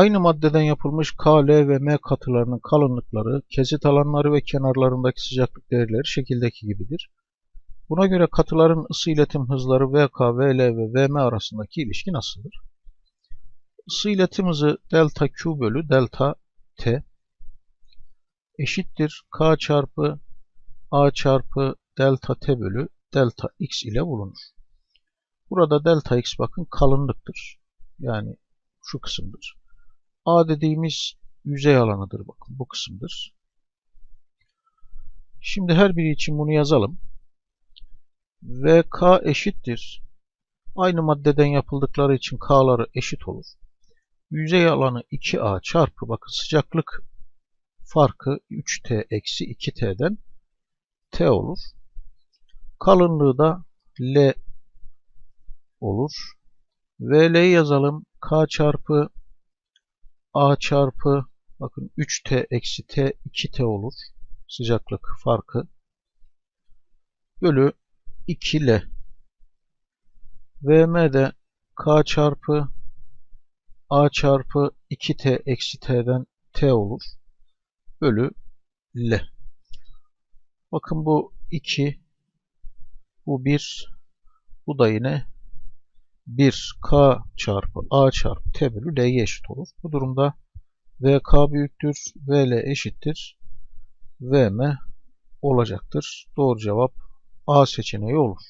Aynı maddeden yapılmış K, L ve M katılarının kalınlıkları, kesit alanları ve kenarlarındaki sıcaklık değerleri şekildeki gibidir. Buna göre katıların ısı iletim hızları VK, VL ve VM arasındaki ilişki nasıldır? Isı iletim hızı delta Q bölü delta T eşittir K çarpı A çarpı delta T bölü delta X ile bulunur. Burada delta X bakın kalınlıktır. Yani şu kısımdır. A dediğimiz yüzey alanıdır bakın bu kısımdır. Şimdi her biri için bunu yazalım. VK eşittir. Aynı maddeden yapıldıkları için K'ları eşit olur. Yüzey alanı 2A çarpı bakın sıcaklık farkı 3T eksi 2T'den T olur. Kalınlığı da L olur. VL'yi yazalım. K çarpı A çarpı bakın 3T eksi T 2T olur. Sıcaklık farkı. Bölü 2L. VM de K çarpı A çarpı 2T eksi T'den T olur. Bölü L. Bakın bu 2 bu 1 bu da yine 1K çarpı A çarpı T bölü L'ye eşit olur. Bu durumda VK büyüktür, VL eşittir, VM olacaktır. Doğru cevap A seçeneği olur.